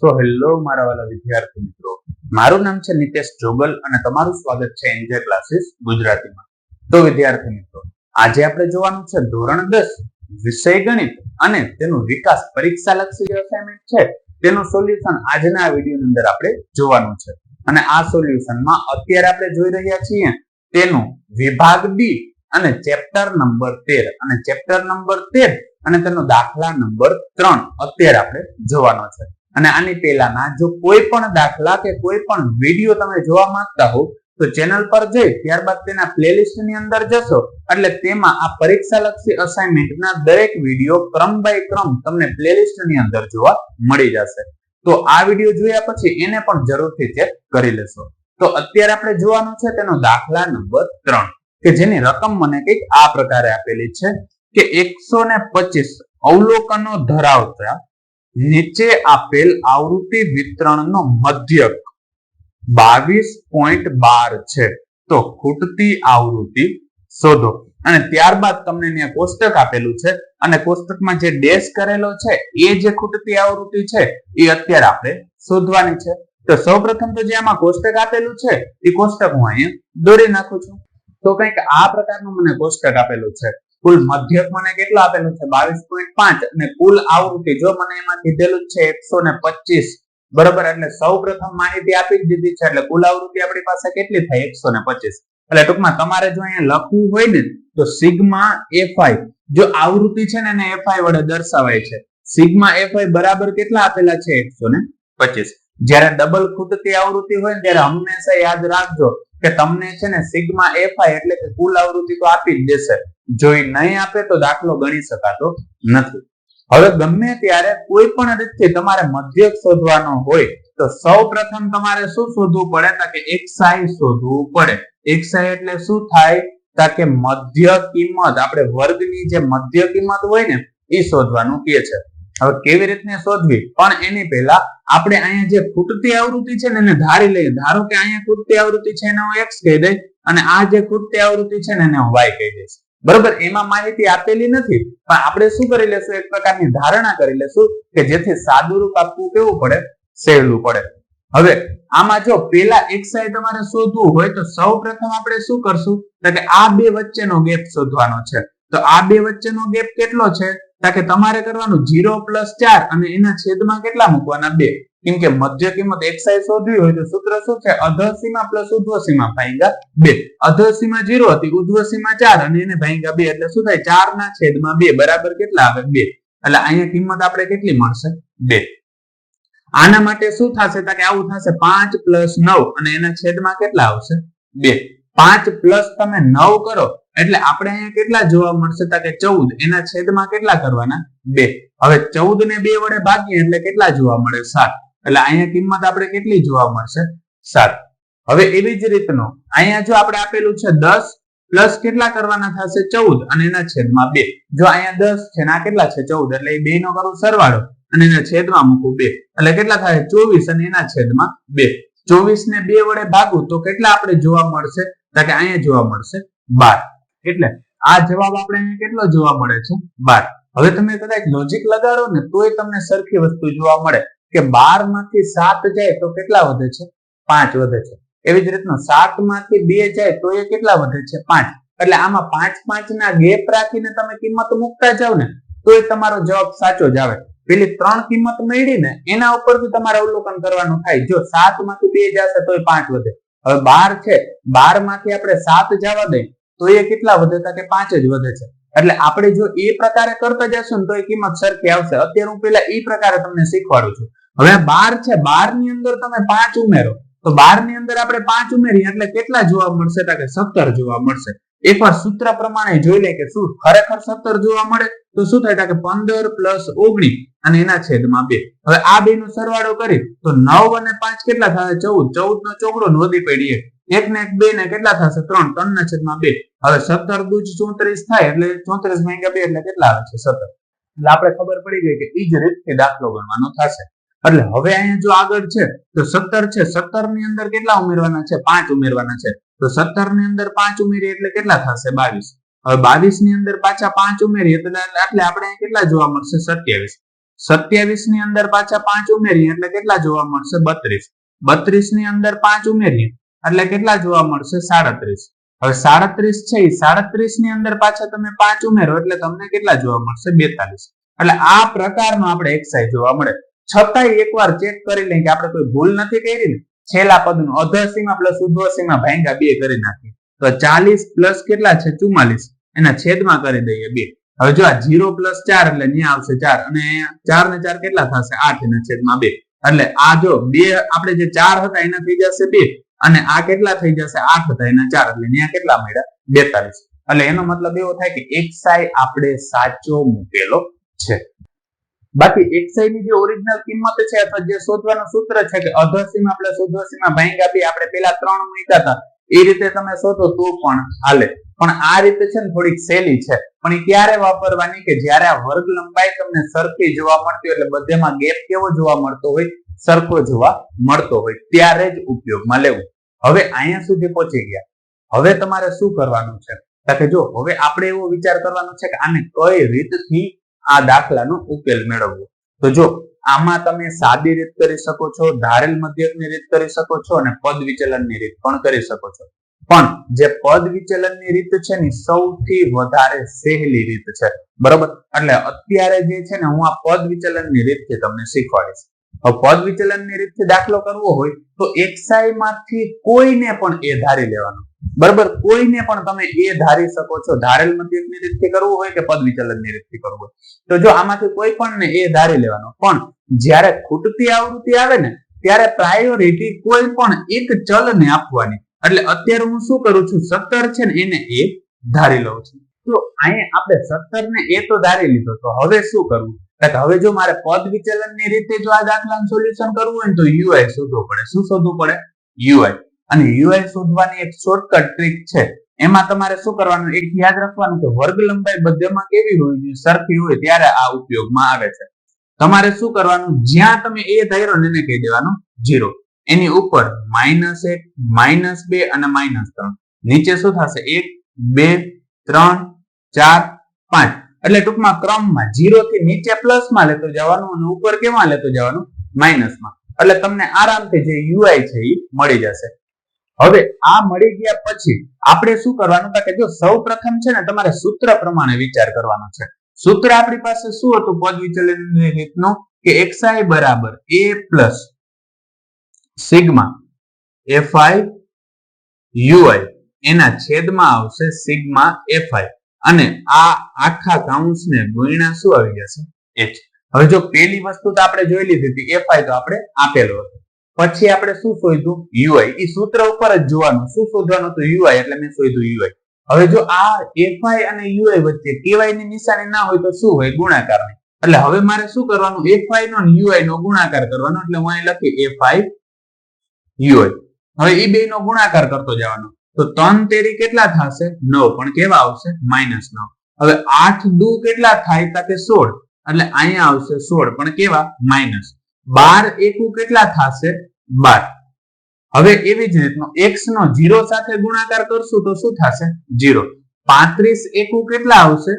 So hello મારા વાલા વિદ્યાર્થી મિત્રો. મારું નામ છે નિતેશ જોગલ અને તમારું સ્વાગત છે એન્જે ક્લાસીસ ગુજરાતીમાં. તો વિદ્યાર્થી મિત્રો, આજે આપણે જોવાનું છે ધોરણ દસ, વિષય ગણિત અને તેનું વિકાસ પરીક્ષા લક્ષી અસાઇનમેન્ટ છે. તેનું સોલ્યુશન આજના વિડીયોની અંદર આપણે જોવાનું છે. અને આ સોલ્યુશનમાં અત્યારે આપણે જોઈ રહ્યા છીએ તેનું વિભાગ બી અને ચેપ્ટર નંબર તેર. અને ચેપ્ટર નંબર તેર અને તેનો દાખલા નંબર ત્રણ અત્યારે આપણે જોવાનો છે. અને આની પહેલાના જો કોઈ પણ દાખલા કે કોઈ પણ વીડિયો તમે જોવા માંગતા હો, તો ચેનલ પર જઈ ત્યારબાદ તેના પ્લેલિસ્ટની અંદર જશો. એટલે તેમાં આ પરીક્ષા લક્ષી અસાઇનમેન્ટના દરેક વીડિયો ક્રમ બાય ક્રમ તમને પ્લેલિસ્ટની અંદર જોવા મળી જશે. તો આ વીડિયો જોયા પછી એને પણ જરૂરથી ચેક કરી લેશો. તો અત્યારે આપણે જોવાનું છે તેનો દાખલા નંબર ત્રણ, કે જેની રકમ મને કંઈક આ પ્રકારે આપેલી છે કે એકસો ને પચીસ અવલોકનો ધરાવતા નીચે આપેલ આવૃત્તિ વિતરણનો મધ્યક બાવીસ પોઈન્ટ બાર છે. તો ખૂટતી આવૃત્તિ શોધો. અને ત્યારબાદ તમને અહીંયા કોષ્ટક આપેલું છે. અને કોષ્ટકમાં જે ડેશ કરેલો છે, એ જે ખૂટતી આવૃત્તિ છે, એ અત્યારે આપણે શોધવાની છે. તો સૌપ્રથમ તો જે આમાં કોષ્ટક આપેલું છે, એ કોષ્ટક હું અહીંયા દોરી નાખું છું. તો કંઈક આ પ્રકારનું મને કોષ્ટક આપેલું છે. કુલ મધ્યક મને કેટલો આપેલું છે? બાવીસ પોઈન્ટ પાંચ અને કુલ આવૃત્તિ જો મને એમાં કીધેલું છે એકસો ને એટલે સૌ માહિતી આપી દીધી છે, એટલે કુલ આવૃત્તિ આપણી પાસે કેટલી થાય? એકસો પચીસ. એટલે ટૂંકમાં તમારે જો અહીંયા લખવું હોય ને, તો સિગ્મા એફઆઈ, જો આવૃત્તિ છે ને એને એફઆઈ વડે દર્શાવાય છે. સિગ્મા એફઆઈ બરાબર કેટલા આપેલા છે? એકસો ને પચીસ. જ્યારે ડબલ ખૂટતી આવૃત્તિ હોય ત્યારે હંમેશા યાદ રાખજો કે તમને છે ને સિગ્મા એફઆઈ એટલે કે કુલ આવૃત્તિ તો આપી જ દેશે. જો એ નહીં આપે તો દાખલો ગણી શકાતો નથી. હવે ગમે ત્યારે કોઈ પણ રીતથી તમારે મધ્યક શોધવાનો હોય તો સૌ પ્રથમ તમારે શું શોધવું પડે? કે એક્સાઈ શોધવું પડે. એક્સાઈ એટલે શું થાય? તા કે મધ્ય કિંમત. આપણે વર્ગની જે મધ્ય કિંમત હોય ને એ શોધવાનું કહે છે. હવે કેવી રીતને શોધવી? પણ એની પહેલા આપણે અહીંયા જે ખૂટતી આવૃત્તિ છે ને, એને ધારી લઈએ. ધારો કે અહીંયા ખૂટતી આવૃત્તિ છે, એને હું એક્સ કહી દઈશ અને આ જે ખૂટતી આવૃત્તિ છે ને, એને હું વાય કહી દઈશ. બરોબર? એમાં માહિતી આપેલી નથી. પણ આપણે શું કરી લેશું? એક પ્રકારની ધારણા કરી લેશું કે જેથી સાદુરૂપ આપવું કેવું પડે? સહેલું પડે. હવે, આમાં જો પેલા એક સાઈડ તમારે શોધવું હોય તો સૌ પ્રથમ આપણે શું કરશું? તો કે આ બે વચ્ચેનો ગેપ શોધવાનો છે. તો આ બે વચ્ચેનો ગેપ કેટલો છે? કે તમારે કરવાનું જીરો પ્લસ ચાર અને એના છેદમાં કેટલા મૂકવાના? બે. કેમ કે મધ્ય કિંમત એક સાઈડ શોધવી હોય તો સૂત્ર શું છે? અધર પ્લસ ઉધ્વ સીમા બે. અધર સીમા હતી ઉધ્વ ચાર અને એને ભાંગ્યા બે. એટલે શું થાય? ચાર ના છેદમાં બે. બરાબર કેટલા આવે? બે. એટલે અહીંયા કિંમત આપણે કેટલી મળશે? બે. આના માટે શું થશે? તો કે આવું થશે પાંચ પ્લસ નવ અને એના છેદમાં કેટલા આવશે? બે. પાંચ પ્લસ તમે નવ કરો એટલે આપણે અહીંયા કેટલા જોવા મળશે તો કે ચૌદ, એના છેદમાં કેટલા કરવાના? બે. હવે ચૌદ ને બે વડે ભાગીએ એટલે કેટલા જોવા મળે? સાત. એટલે અહીંયા કિંમત આપણે કેટલી જોવા મળશે? સાત. હવે એવી જ રીતનો, અહીંયા જો આપણે આપેલું છે દસ પ્લસ કેટલા કરવાના થશે? ચૌદ. અને એના છેદમાં બે. જો અહીંયા દસ છે ના કેટલા છે? ચૌદ. એટલે એ બે નો કરું સરવાળો. અને એના છેદમાં મૂકું બે. એટલે કેટલા થાય? ચોવીસ અને એના છેદમાં બે. ચોવીસ ને બે વડે ભાગું તો કેટલા આપણે જોવા મળશે? તો કે અહીંયા જોવા મળશે બાર. એટલે આ જવાબ આપણે કેટલો જોવા મળે છે? બાર. હવે તમે કદાચ લોજિક લગાડો ને, તોય તમને સરખી વસ્તુ જોવા મળે કે બારમાંથી સાત જાય તો કેટલા વધે છે? પાંચ વધે છે. એવી જ રીતના સાતમાંથી બે જાય તો એ કેટલા વધે છે? પાંચ. એટલે આમાં પાંચ પાંચ ના ગેપ રાખીને તમે કિંમત મૂકતા જાવ ને તો એ તમારો જવાબ સાચો જ આવે. પેલી ત્રણ કિંમત મળી ને, એના ઉપરથી તમારે અવલોકન કરવાનું થાય. જો સાતમાંથી બે જશે તો એ પાંચ વધે. હવે બાર છે બારમાંથી આપણે સાત જવા દઈએ તો એ કેટલા વધે કે પાંચ જ વધે છે. એટલે આપણે જો એ પ્રકારે કરતા જશું ને તો એ કિંમત સરખી આવશે. અત્યારે હું પેલા એ પ્રકારે તમને શીખવાડું છું. હવે બાર છે બારની અંદર તમે પાંચ ઉમેરો. તો બારની અંદર આપણે પાંચ ઉમેરીએ એટલે કેટલા જોવા મળશે કે સત્તર જોવા મળશે. એકવાર સૂત્ર પ્રમાણે જોઈ લે કે શું ખરેખર સત્તર જોવા મળે? તો શું થાય કે પંદર પ્લસ ઓગણીસ અને એના છેદમાં બે. હવે આ બે નો સરવાળો કરી. તો નવ અને પાંચ કેટલા થાય? ચૌદ. ચૌદ નો ચોગડો વધી પડી એક ને એક, બે ને કેટલા થશે? ત્રણ. ત્રણ ના છેદમાં બે. હવે સત્તર દુજ ચોત્રીસ થાય એટલે ચોત્રીસ ભાગ્યા બે એટલે કેટલા આવે છે? સત્તર. એટલે આપણે ખબર પડી ગઈ કે એ જ રીતે દાખલો ગણવાનો થશે. એટલે હવે અહીંયા જો આગળ છે, તો સત્તર છે. સત્તરની અંદર કેટલા ઉમેરવાના છે? પાંચ ઉમેરવાના છે. તો સત્તરની અંદર પાંચ ઉમેરીએ એટલે કેટલા થશે? બાવીસ. હવે બાવીસની અંદર પાછા પાંચ ઉમેરીએ એટલે એટલે આપણે કેટલા જોવા મળશે? સત્યાવીસ. સત્યાવીસની અંદર પાછા પાંચ ઉમેરીએ એટલે કેટલા જોવા મળશે? બત્રીસ. બત્રીસની અંદર પાંચ ઉમેરીએ એટલે કેટલા જોવા મળશે? સાડત્રીસ. હવે સાડત્રીસ છે એ સાડત્રીસની અંદર પાછા તમે પાંચ ઉમેરો, એટલે તમને કેટલા જોવા મળશે? બેતાલીસ. એટલે આ પ્રકારનો આપણે એક્સાઇઝ જોવા મળે. છતાંય એકવાર ચેક કરી લઈએ કે આપણે કોઈ ભૂલ નથી કરી ને, છેલ્લા પદનું અધસીમાં પ્લસ ઉધ્વસીમાં ભાંગા બે કરી નાખીએ. તો ચાલીસ પ્લસ કેટલા છે? ચુમ્માલીસ. એના છેદમાં કરી દઈએ બે. હવે જો આ જીરો પ્લસ ચાર એટલે ન્યા આવશે ચાર. અને ચાર ને ચાર કેટલા થશે? આઠ એના છેદમાં બે. એટલે આ જો બે, આપણે જે ચાર હતા એના થઈ જશે બે. અને આ કેટલા થઈ જશે? આઠ હતા એના ચાર એટલે અહીંયા કેટલા મળ્યા? બેતાલીસ. એટલે એનો મતલબ એવો થાય કે એક્સાઈ આપણે સાચો મૂકેલો છે. બાકી એક્સાઈ ની જે ઓરિજિનલ કિંમત છે અથવા જે શોધવાનું સૂત્ર છે કે અધસીમાં આપણે સુધસીમાં ભાંગ આપી આપણે પેલા ત્રણ મૂક્યા હતા, એ રીતે તમે શોધો તો પણ હાલે. પણ આ રીતે છે ને થોડીક સહેલી છે. પણ એ ક્યારે વાપરવાની? કે જ્યારે આ વર્ગ લંબાઈ તમને સરખી જોવા મળતી હોય, એટલે બધેમાં ગેપ કેવો જોવા મળતો હોય સરખો જોવા મળતો હોય ત્યારે જ ઉપયોગમાં લેવું. હવે અહીંયા સુધી પહોંચી ગયા. હવે તમારે શું કરવાનું છે? કારણ કે જો, હવે આપણે એવો વિચાર કરવાનો છે કે આને કઈ રીતથી આ દાખલાનો ઉકેલ મેળવવો? તો જો, આમાં તમે સાદી રીત કરી શકો છો, ધારેલ મધ્યકની રીત કરી શકો છો અને પદ વિચલનની રીત પણ કરી શકો છો. પણ જે પદ વિચલનની રીત છે ને સૌથી વધારે સહેલી રીત છે. બરોબર? એટલે અત્યારે જે છે ને, હું આ પદ વિચલનની રીતથી તમને શીખવાડીશ. પદ વિચલનની રીતથી દાખલો કરવો હોય તો એક્સાઈ માંથી કોઈને પણ એ ધારી લેવાનો. બરાબર? કોઈને પણ તમે એ ધારી શકો છો. ધારેલ મધ્યકની રીતથી કરવું હોય કે પદ વિચલનની રીતથી કરવું હોય? તો જો આમાંથી કોઈ પણ ને એ ધારી લેવાનો. પણ જ્યારે ખૂટતી આવૃત્તિ આવે ને, ત્યારે પ્રાયોરિટી કોઈ પણ એક ચલને આપવાની. એટલે અત્યારે હું શું કરું છું? સત્તર છે ને, એને એ ધારી લઉં છું. તો અહીંયા આપણે સત્તર ને એ તો ધારી લીધો. તો હવે શું કરવું? હવે જો મારે પદ વિચલનની રીતે જો આ દાખલાનું સોલ્યુશન કરવું હોય ને તો યુઆઈ શોધવું પડે. શું શોધવું પડે? યુઆઈ અને યુઆઈ શોધવાની એક શોર્ટકટ ટ્રીક છે. એમાં તમારે શું કરવાનું? એક યાદ રાખવાનું કે વર્ગ લંબાઈ બધેમાં કેવી હોય જોઈએ સરખી હોય ત્યારે આ ઉપયોગમાં આવે છે. તમારે શું કરવાનું? જ્યાં તમે એ ધાર્યો ને એને કહી દેવાનું જીરો એની ઉપર માઇનસ એક માઇનસ બે અને માઇનસ ત્રણ. નીચે શું થશે? એક, બે, ત્રણ, ચાર, પાંચ. એટલે ટૂંકમાં ક્રમમાં જીરો થી નીચે પ્લસમાં લેતો જવાનું અને ઉપર કેમાં લેતો જવાનું? માઇનસમાં એટલે તમને આરામથી જે યુઆઈ છે એ મળી જશે. હવે આ મળી ગયા પછી આપણે શું કરવાનું? કે જો સૌ પ્રથમ છે ને તમારે સૂત્ર પ્રમાણે વિચાર કરવાનો છે. સૂત્ર આપણી પાસે શું હતું? પદ વિચલનની રીતનું કે xi બરાબર a plus sigma fi ui. એના છેદમાં આવશે સિગ્મા fi. અને આ આખા કાઉન્સને ગુણ્યા શું આવી ગયા છે એચ હવે જો પેલી વસ્તુ તો આપણે જોઈ લીધી હતી fi તો આપણે આપેલો હતો. પછી આપણે શું શોધ્યું? યુઆઈ એ સૂત્ર ઉપર જ જોવાનું. શું શોધવાનું હતું? યુઆઈ એટલે મેં શોધ્યું યુઆઈ હવે જો આ એફઆઈ અને યુઆઈ વચ્ચે કેવાયની નિશાની ના હોય તો શું હોય? ગુણાકારની એટલે હવે મારે શું કરવાનું? એફઆઈ નો યુઆઈ નો ગુણાકાર કરવાનો. એટલે હું અહીં લખી એફઆઈ યુઆઈ હવે એ બે નો ગુણાકાર કરતો જવાનો. તો ત્રણ તેરી કેટલા થશે? નવ. પણ કેવા આવશે? માઇનસ નવ. હવે આઠ દુ કેટલા થાય તા કે સોળ? એટલે અહીંયા આવશે સોળ. પણ કેવા? માઇનસ બાર એકુ કેટલા થશે? બાર. હવે એવી જ રીતનો એક્સ નો જીરો સાથે ગુણાકાર કરશું તો શું થશે? જીરો પાંત્રીસ એકુ કેટલા આવશે?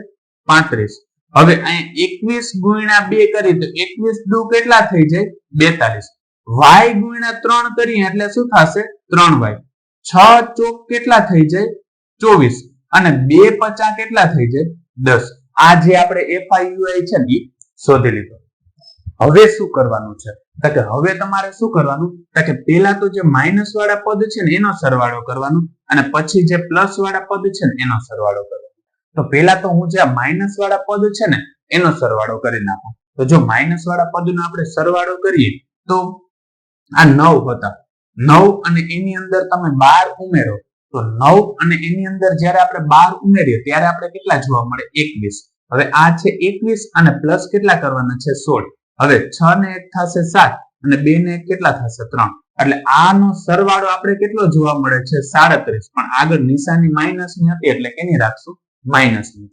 પાંત્રીસ. હવે અહીંયા એકવીસ ગુણ્યા બે કરી તો એકવીસ દુ કેટલા થઈ જાય? બેતાલીસ. વાય ગુણ્યા ત્રણ કરીએ એટલે શું થશે? ત્રણ વાય છ ચોક કેટલા થઈ જાય? ચોવીસ. અને બે પચાસ કેટલા થઈ જાય? દસ. આ જે આપણે એફઆઈયુઆઈ છે ને શોધી લીધો. હવે શું કરવાનું છે? તો કે હવે તમારે શું કરવાનું? તો કે પેલા તો જે માઇનસ વાળા પદ છે ને, એનો સરવાળો કરવાનો. અને પછી જે પ્લસ વાળા પદ છે ને, એનો સરવાળો કરવાનો. તો પેલા તો હું જે માઇનસ વાળા પદ છે ને, એનો સરવાળો કરી નાખું. તો જો માઇનસ વાળા પદનો આપણે સરવાળો કરીએ, તો આ નવ હતા. નવ અને એની અંદર તમે બાર ઉમેરો, તો નવ અને એની અંદર જ્યારે આપણે બાર ઉમેરીએ, ત્યારે આપણે કેટલા જોવા મળે? એકવીસ. હવે આ છે એકવીસ અને પ્લસ કેટલા કરવાના છે? સોળ. હવે છ ને એક થશે સાત અને બે ને કેટલા થશે? ત્રણ. એટલે આનો સરવાળો આપણે કેટલો જોવા મળે છે? સાડત્રીસ. પણ આગળ નિશાની માઇનસની હતી એટલે કેની રાખશું માઇનસની.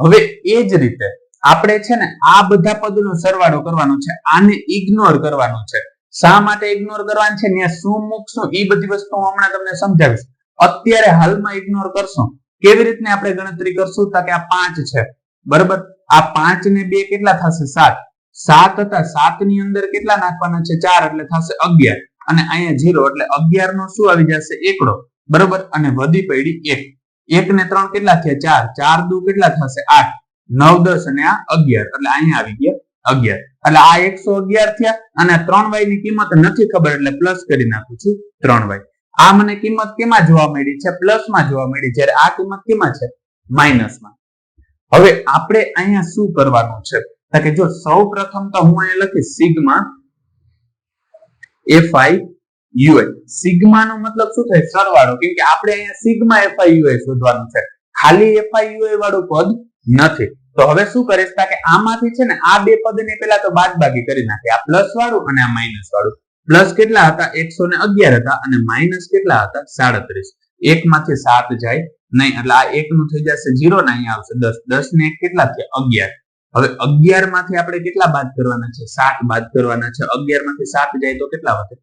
હવે એ જ રીતે આપણે છે ને આ બધા પદોનો સરવાળો કરવાનો છે, આને ઇગ્નોર કરવાનો છે. શા માટે ઇગ્નોર કરવાની છે ને શું મૂકશું? એ બધી વસ્તુ હું હમણાં તમને સમજાવીશ. અત્યારે હાલમાં ઇગ્નોર કરશું. કેવી રીતને આપણે ગણતરી કરશું? તો કે આ પાંચ છે. બરાબર? આ પાંચ ને બે કેટલા થશે? સાત. સાત હતા. સાતની અંદર કેટલા નાખવાના છે? ચાર, એટલે થશે અગિયાર. અને અહીંયા જીરો એટલે અગિયાર નો શું આવી જશે? એકડો. બરોબર? અને વધી પડી એક. એક ને ત્રણ કેટલા થયા? ચાર. ચાર દુ કેટલા થશે? આઠ. નવ, દસ અને આ અગિયાર. એટલે અહીંયા આવી ગયા. અગિયાર. એટલે આ એકસો અગિયાર થયા અને ત્રણ વાયની કિંમત નથી ખબર એટલે પ્લસ કરી નાખું છું ત્રણ વાય. આ મને કિંમત કેમાં જોવા મળી છે? પ્લસમાં જોવા મળી. જ્યારે આ કિંમત કેમાં છે? માઇનસમાં. હવે આપણે અહીંયા શું કરવાનું છે? કે જો સૌ પ્રથમ તો હું અહીંયા લખીશ sigma F I U I sigma નો મતલબ શું થાય? સરવાળો. કેમ કે આપણે અહીંયા સિગ્મા એફ આઈ યુઆઈ શોધવાનું છે. ખાલી એફ આઈ યુઆઈ વાળું પદ નથી. તો હવે શું કરીશ? કે આમાંથી છે ને આ બે પદને પેલા તો બાદબાકી કરી નાખે આ પ્લસ વાળું અને આ માઇનસ વાળું. પ્લસ કેટલા હતા? એકસો ને અગિયાર હતા અને માઇનસ કેટલા હતા? સાડત્રીસ. એક માંથી સાત જાય નહીં, એટલે આ એક નું થઈ જશે જીરો ને અહીંયા આવશે દસ. દસ ને એક કેટલા થયા? અગિયાર. હવે અગિયારમાંથી આપણે કેટલા બાદ કરવાના છે? સાત બાદ કરવાના છે. અગિયારમાંથી સાત જાય તો કેટલા વધે?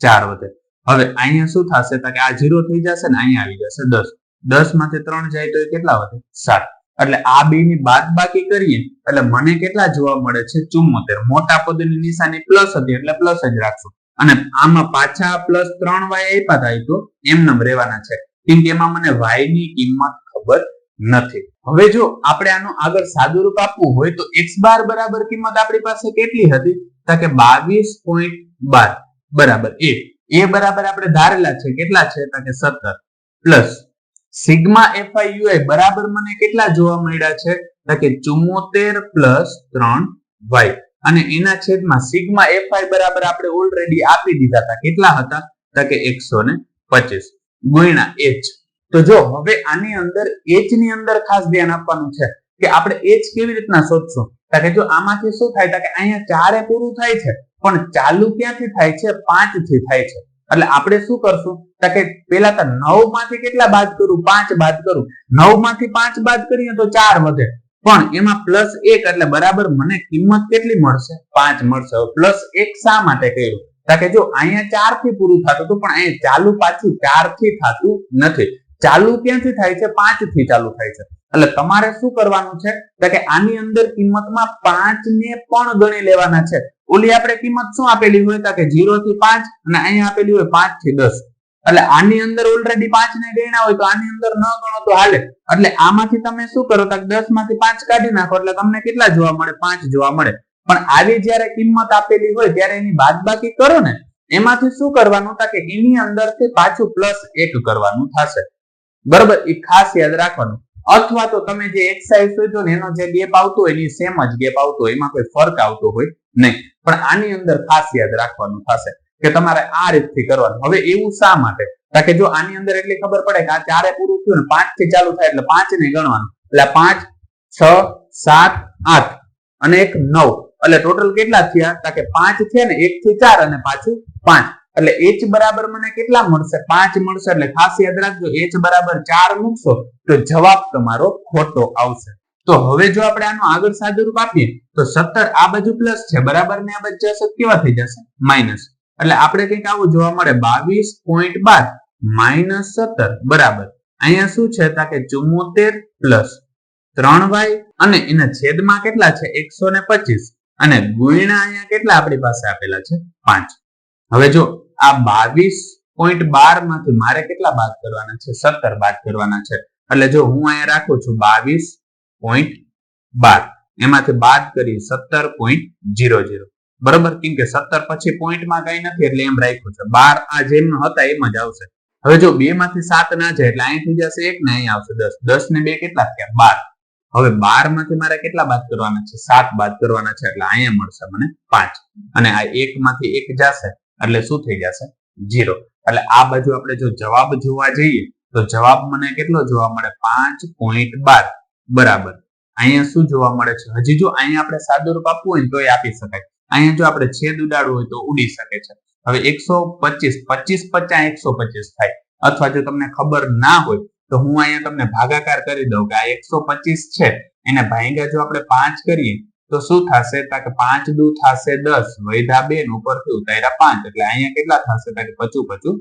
ચાર વધે. હવે અહીંયા શું થશે? તો આ જીરો થઈ જશે ને અહીંયા આવી જશે દસ. દસમાંથી ત્રણ જાય તો એ કેટલા વધે? સાત. એટલે આ બે ની બાદ બાકી કરીએ, એટલે મને કેટલા જોવા મળે છે? ચુમ્મોતેર મોટા પદની નિશાની પ્લસ હતી, એટલે પ્લસ જ રાખશું. અને આમાં પાછા પ્લસ ત્રણ વાય આપ્યા થાય તો એમનેમ રહેવાના છે. કેમ કે એમાં મને વાયની કિંમત ખબર નથી. હવે જો આપણે આનું આગળ સાદું રૂપ આપવું હોય, તો એક્સ બાર બરાબર કિંમત આપણી પાસે કેટલી હતી? તો કે બાવીસ પોઈન્ટ બાર. બરાબર. એ એ બરાબર આપણે ધારેલા છે. કેટલા છે? તો કે સત્તર. પ્લસ સિગ્મા એફઆઈ યુઆઈ બરાબર મને કેટલા જોવા મળ્યા છે? કે ચુમ્મોતેર પ્લસ ત્રણ વાય. અને એના છેદમાં સિગ્મા એફઆઈ બરાબર આપણે ઓલરેડી આપી દીધા હતા. કેટલા હતા? તો કે એકસો ને પચીસ. ગુણ્યા એચ. તો જો હવે આની અંદર એચની અંદર ખાસ ધ્યાન આપવાનું છે કે આપણે એચ કેવી રીતના શોધશું? તો કે જો આમાંથી શું થાય? તો કે અહીંયા ચારે પૂરું થાય છે, પણ ચાલુ ક્યાંથી થાય છે? પાંચથી થાય છે. એટલે આપણે શું કરશું? તો કે પેલા તો નવમાંથી કેટલા બાદ કરું? પાંચ બાદ કરું. નવમાંથી પાંચ બાદ કરીએ તો ચાર વધે. પણ એમાં પ્લસ એક એટલે બરાબર મને કિંમત કેટલી મળશે? પાંચ મળશે. પ્લસ એક શા માટે કર્યું? કે જો અહીંયા ચારથી પૂરું થતું હતું, પણ અહીંયા ચાલુ પાછું ચારથી થતું નથી. ચાલુ ક્યાંથી થાય છે? પાંચથી ચાલુ થાય છે. એટલે તમારે શું કરવાનું છે? કે આની અંદર કિંમતમાં પાંચ ને પણ ગણી લેવાના છે. ઓલી આપણે કિંમત શું આપેલી હોય? કે જીરો થી પાંચ અને અહીંયા આપેલી હોય પાંચથી દસ. એટલે આની અંદર ઓલરેડી પાંચ ને ગણ્યા હોય તો આની અંદર ન ગણો તો હાલે. એટલે આમાંથી તમે શું કરો? તો દસમાંથી પાંચ કાઢી નાખો. એટલે તમને કેટલા જોવા મળે? પાંચ જોવા મળે. પણ આવી જયારે કિંમત આપેલી હોય, ત્યારે એની બાદબાકી કરો ને. એમાંથી શું કરવાનું? કે એની અંદરથી પાછું પ્લસ એક કરવાનું થશે. બરોબર? એ ખાસ યાદ રાખવાનું. અથવા તો તમે જે એક્સરસાઇઝ શોધો ને, એનો જે ગેપ આવતો હોય એની સેમ જ ગેપ આવતો હોય. એમાં કોઈ ફરક આવતો હોય નહીં. પણ આની અંદર ખાસ યાદ રાખવાનું થશે કે તમારે આ રીતથી કરવાનું. હવે એવું શા માટે? કારણ કે જો આની અંદર એટલી ખબર પડે કે આ ચારે પૂરું થયું ને પાંચથી ચાલુ થાય એટલે પાંચ ને ગણવાનું. એટલે પાંચ, છ, સાત, આઠ અને એક નવ. એટલે ટોટલ કેટલા થયા? કે પાંચ છે ને એક થી ચાર અને પાછું પાંચ. એટલે h બરાબર મને કેટલા મળશે? પાંચ મળશે, એટલે ખાસ યાદ રાખજો, h બરાબર ચાર મૂકશો, તો જવાબ તમારો ખોટો આવશે. તો હવે જો આપણે આનું આગળ સાદુરૂપ આપીએ, તો સત્તર આ બાજુ પ્લસ છે, બરાબર ને આ બાજુ જશે, કેવા થઈ જશે? માઇનસ એટલે આપણે કંઈક આવું જોવા મળે, બાવીસ પોઈન્ટ બાર માઇનસ સત્તર, બરાબર. અહીંયા શું છે? કે ચુમ્મોતેર પ્લસ ત્રણ વાય, અને એના છેદમાં કેટલા છે? એકસો ને પચીસ. અને ગુણ્યા અહીંયા કેટલા આપણી પાસે આપેલા છે? પાંચ. હવે જો આ બાવીસ પોઈન્ટ બારમાંથી મારે કેટલા બાદ કરવાના છે? સત્તર બાદ કરવાના છે. એટલે જો હું અહીંયા રાખું છું બાવીસ પોઈન્ટ બાર, એમાંથી બાદ કરી સત્તર પોઈન્ટ જીરો જીરો બરોબર? કેમ કે સત્તર પછી પોઈન્ટમાં કઈ નથી, એટલે એમ રાખ્યું છે. બાર આ જેમ હતા એમ જ આવશે. હવે જો બે માંથી સાત ના જાય, એટલે અહીં થઈ જશે એક ને અહીં આવશે દસ. દસ ને બે કેટલા થયા? બાર. હવે બારમાંથી મારે કેટલા બાદ કરવાના છે? સાત બાદ કરવાના છે, એટલે અહીંયા મળશે મને પાંચ. અને આ એક માંથી એક જશે. એટલે શું થઈ જશે? જીરો એટલે આ બાજુ આપણે જો જવાબ જોવા જઈએ, તો જવાબ મને કેટલો જોવા મળે? પાંચ પોઈન્ટ બાર. બરાબર. અહીંયા શું જોવા મળે છે? હજી જો અહીંયા આપણે સાદું રૂપ આપવું હોય તો એ આપી શકાય. અહીંયા જો આપણે છેદ ઉડાડવું હોય, તો ઉડી શકે છે. હવે એકસો પચીસ પચીસ પચાસ, એકસો પચીસ થાય. અથવા જો તમને ખબર ના હોય, તો હું અહીંયા તમને ભાગાકાર કરી દઉં કે આ એકસો પચીસ છે. એને ભાંગ્યા જો આપણે પાંચ કરીએ તો શું થશે? કે પાંચ દુ થશે દસ, વૈધા બે ઉપરથી ઉતાર્યા પાંચ. એટલે અહીંયા કેટલા થશે? કે પચું પચું,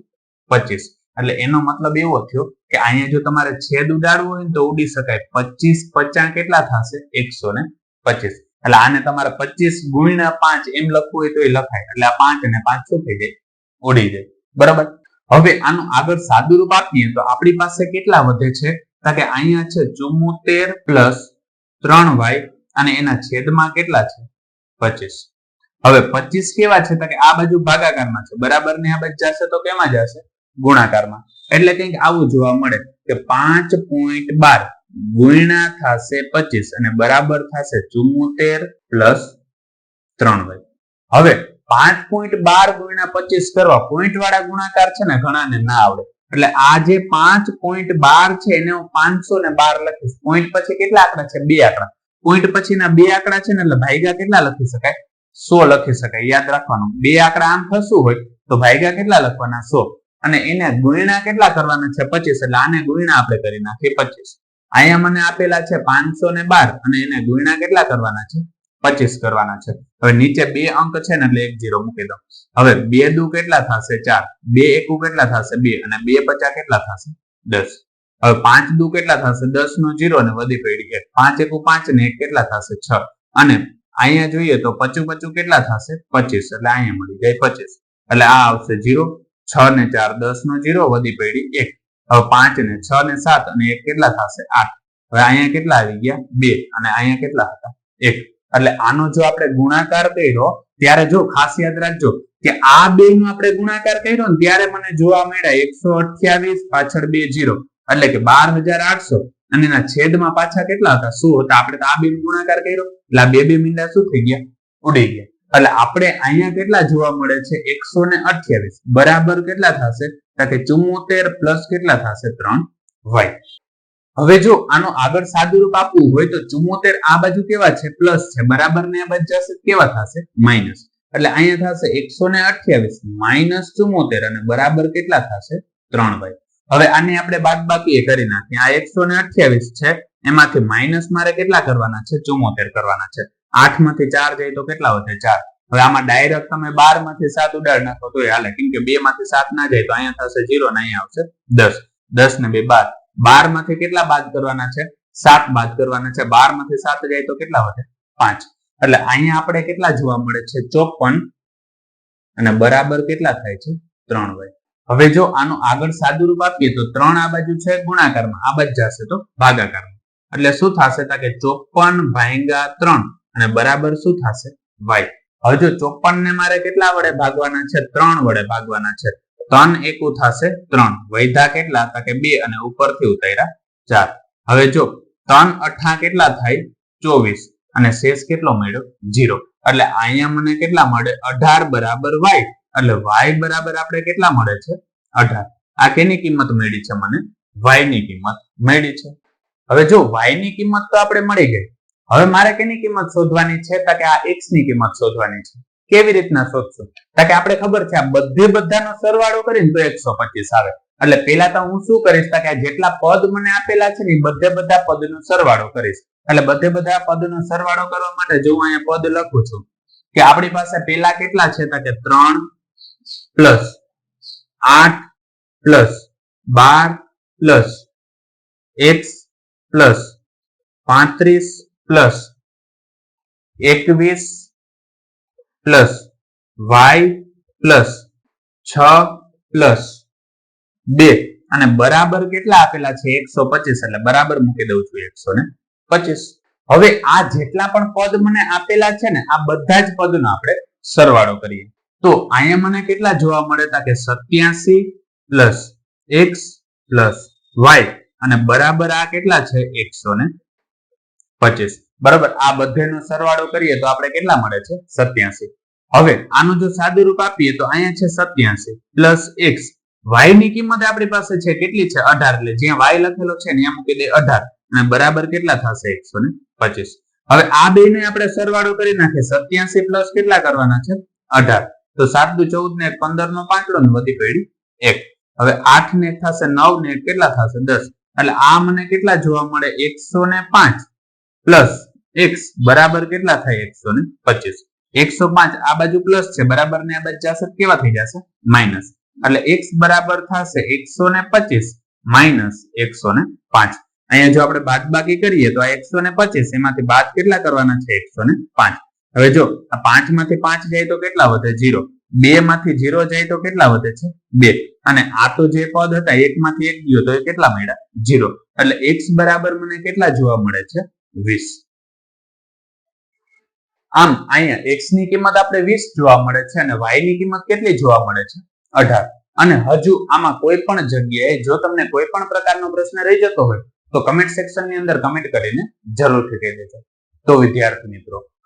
પચીસ. એટલે એનો મતલબ એવો થયો કે અહીંયા જો તમારે છેદ ઉડાડવું હોય તો ઉડી શકાય. પચીસ, પચાસ કેટલા થશે? એકસો ને પચીસ. એટલે આને તમારે પચીસ ગુણ્યા પાંચ એમ લખવું હોય તો એ લખાય. એટલે આ પાંચ અને પાંચ શું થઈ જાય? ઉડી જાય. બરાબર? હવે આનું આગળ સાદુરૂપ આપીએ તો આપણી પાસે કેટલા વધે છે? કે અહીંયા છે ચુમ્મોતેર પ્લસ ત્રણ વાય અને એના છેદમાં કેટલા છે? પચીસ. હવે પચીસ કેવા છે? તો કે આ બાજુ ભાગાકારમાં છે. બરાબર ને આ બાજુ જશે તો કેમાં જશે? ગુણાકારમાં. એટલે કંઈક આવું જોવા મળે કે પાંચ પોઈન્ટ બાર ગુણ્યા થશે પચીસ અને બરાબર થશે ચુમ્મોતેર પ્લસ ત્રણ વય હવે પાંચ પોઈન્ટ બાર ગુણ્યા પચીસ કરવા પોઈન્ટ વાળા ગુણાકાર છે ને ઘણાને ના આવડે. એટલે આ જે પાંચ પોઈન્ટ બાર છે, એને હું પાંચસો ને બાર લખીશ. પોઈન્ટ પછી કેટલા આંકડા છે? બે આંકડા. પોઈન્ટ પછીના બે આંકડા છે ને એટલે ભાગ્યા કેટલા લખી શકાય? સો લખી શકાય, યાદ રાખવાનું. બે આંકડા આમ થશું હોય તો ભાગ્યા કેટલા લખવાના? સો. અને એને ગુણ્યા કેટલા કરવાના છે? પચીસ. એટલે આને ગુણ્યા આપણે કરી નાખીએ પચીસ. અહીંયા મને આપેલા છે પાંચસો ને બાર અને એને ગુણ્યા કેટલા કરવાના છે? પચીસ કરવાના છે. હવે નીચે બે અંક છે ને એટલે એક જીરો મૂકી દો હવે બે દુ કેટલા થશે? ચાર. બે એકુ કેટલા થશે? બે. અને બે પચાસ કેટલા થશે? દસ. હવે પાંચ દુ કેટલા થશે? દસ નો જીરો ને વધી પડી એક પાંચ એકુ પાંચ ને કેટલા થશે? છ. અને અહીંયા જોઈએ તો પચું પચું કેટલા થશે? પચીસ. એટલે અહીંયા મળી જાય પચીસ. એટલે આ આવશે જીરો. છ ને ચાર, દસ નો જીરો, વધી પડી એક. હવે પાંચ ને છ ને સાત અને એક કેટલા થશે? આઠ. હવે અહીંયા કેટલા આવી ગયા? બે. અને અહીંયા કેટલા હતા? એક. એટલે આનો જો આપણે ગુણાકાર કર્યો, ત્યારે જો ખાસ યાદ રાખજો કે આ બે નો આપણે ગુણાકાર કર્યો ને ત્યારે મને જોવા મળ્યા એકસો અઠ્યાવીસ, પાછળ બે જીરો. એટલે કે બાર હજાર આઠસો. અને એના છેદમાં પાછા કેટલા હતા? શું હતા? આપણે તો આ બે ગુણાકાર કર્યો. એટલે આ બે બે મીંડા શું થઈ ગયા? ઉડી ગયા. એટલે આપણે અહીંયા કેટલા જોવા મળે છે? એકસો ને અઠ્યાવીસ. બરાબર કેટલા થશે? કે ચુમ્મોતેર પ્લસ કેટલા થશે? ત્રણ વાય. હવે જો આનો આગળ સાદુરૂપ આપવું હોય તો ચુમ્મોતેર આ બાજુ કેવા છે? પ્લસ છે. બરાબર ને આ બાજુ જશે? કેવા થશે? માઇનસ. એટલે અહીંયા થશે એકસો ને અઠ્યાવીસ માઇનસ ચુમ્મોતેર અને બરાબર કેટલા થશે? ત્રણ વાય. હવે આને આપણે બાદ બાકી કરી નાખીએ. આ એકસો ને અઠ્યાવીસ છે. એમાંથી માઇનસ મારે કેટલા કરવાના છે? ચુમ્મોતેર કરવાના છે. આઠમાંથી ચાર જાય તો કેટલા વધે? ચાર. હવે આમાં ડાયરેક્ટ તમે બારમાંથી સાત ઉડાડ નાખો તો હાલે. કેમ કે બે માંથી સાત ના જાય તો અહીંયા થશે જીરો ને અહીંયા આવશે દસ. દસ ને બે બાર. બારમાંથી કેટલા બાદ કરવાના છે? સાત બાદ કરવાના છે. બારમાંથી સાત જાય તો કેટલા વધે? પાંચ. એટલે અહીંયા આપણે કેટલા જોવા મળે છે? ચોપન. અને બરાબર કેટલા થાય છે? ત્રણ વાય. હવે જો આનો આગળ સાદુરૂપ આપીએ તો ત્રણ આ બાજુ છે ગુણાકારમાં, આ બાજુ જશે તો ભાગાકારમાં. એટલે શું થશે તો કે ચોપન ભાંગા ત્રણ અને બરાબર શું થશે? વાય. હવે જો ચોપન ને મારે કેટલા વડે ભાગવાના છે? ત્રણ વડે ભાગવાના છે. ત્રણ એકુ થશે ત્રણ. વૈધા કેટલા? હતા કે બે અને ઉપરથી ઉતાર્યા ચાર. હવે જો ત્રણ અઠા કેટલા થાય? ચોવીસ. અને શેષ કેટલો મળ્યો? જીરો એટલે અહીંયા મને કેટલા મળે? અઢાર બરાબર વાય. એટલે વાય બરાબર આપણે કેટલા મળે છે? અઢાર. આ કેની કિંમત મળી છે મને? વાયની કિંમત મળી છે. હવે જો વાયની કિંમત તો આપણે મળી ગઈ. હવે મારે કેની કિંમત શોધવાની છે? કે આ એક્સની કિંમત શોધવાની છે. કેવી રીતના શોધશું? તો કે આપણે ખબર છે આ બધે બધાનો સરવાળો કરીને તો એકસો પચીસ આવે. એટલે પેલા તો હું શું કરીશ? કે જેટલા પદ મને આપેલા છે ને બધે બધા પદનો સરવાળો કરીશ. એટલે બધે બધા પદનો સરવાળો કરવા માટે જો હું અહીંયા પદ લખું છું કે આપણી પાસે પેલા કેટલા છે? તો કે ત્રણ પ્લસ આઠ પ્લસ બાર પ્લસ એક્સ પ્લસ પાંત્રીસ પ્લસ એકવીસ પ્લસ વાય પ્લસ છ પ્લસ બે. અને બરાબર કેટલા આપેલા છે? એકસો પચીસ. એટલે બરાબર મૂકી દઉં છું એકસો ને પચીસ. હવે આ જેટલા પણ પદ મને આપેલા છે ને, આ બધા જ પદનો આપણે સરવાળો કરીએ. તો અહીંયા મને કેટલા જોવા મળે તા કે સત્યાસી પ્લસ એક્સ પ્લસ વાય અને બરાબર આ કેટલા છે? એકસો ને પચીસ. બરાબર, આ બધાનો સરવાળો કરીએ તો આપણે કેટલા મળે છે? સત્યાસી. હવે આનું જો સાદું રૂપ આપીએ તો અહીંયા છે સત્યાસી પ્લસ એક્સ. વાયની કિંમત આપણી પાસે છે કેટલી છે? અઢાર. એટલે જ્યાં વાય લખેલો છે ત્યાં મૂકી દે અઢાર. અને બરાબર કેટલા થશે? એકસો ને પચીસ. હવે આ બે ને આપણે સરવાળો કરી નાખીએ. સત્યાસી પ્લસ કેટલા કરવાના છે? અઢાર. તો સાત દુ ચૌદ ને પંદર નો પાંચડો ને વધી પડી એક. હવે આઠ ને થશે નવ ને કેટલા થશે દસ? એટલે આ મને કેટલા જોવા મળે? એકસો ને પાંચ પ્લસ એક્સ બરાબર કેટલા થાય? એકસો ને પચીસ. એકસો પાંચ આ બાજુ પ્લસ છે, બરાબર ને આ બાજુ જશે કેવા થઈ જશે? માઇનસ. એટલે એક્સ બરાબર થશે એકસો ને પચીસ માઇનસ એકસો ને પાંચ. અહીંયા જો આપણે બાદ બાકી કરીએ તો આ એકસો ને પચીસ, એમાંથી બાદ કેટલા કરવાના છે? એકસો ને પાંચ. હવે જો આ પાંચમાંથી પાંચ જાય તો કેટલા વધે? જીરો બે માંથી જીરો જાય તો કેટલા વધે છે? બે. અને આ તો જે પદ હતા, એક માંથી એક ગયો તો કેટલા મળ્યા? જીરો એટલે એક્સ બરાબર મને કેટલા જોવા મળે છે? વીસ. આમ, અહીંયા એક્સની કિંમત આપણે વીસ જોવા મળે છે અને વાયની કિંમત કેટલી જોવા મળે છે? અઢાર. અને હજુ આમાં કોઈ પણ જગ્યાએ જો તમને કોઈ પણ પ્રકારનો પ્રશ્ન રહી જતો હોય, તો કમેન્ટ સેક્શનની અંદર કમેન્ટ કરીને જરૂરથી કહી દેજો. તો વિદ્યાર્થી મિત્રો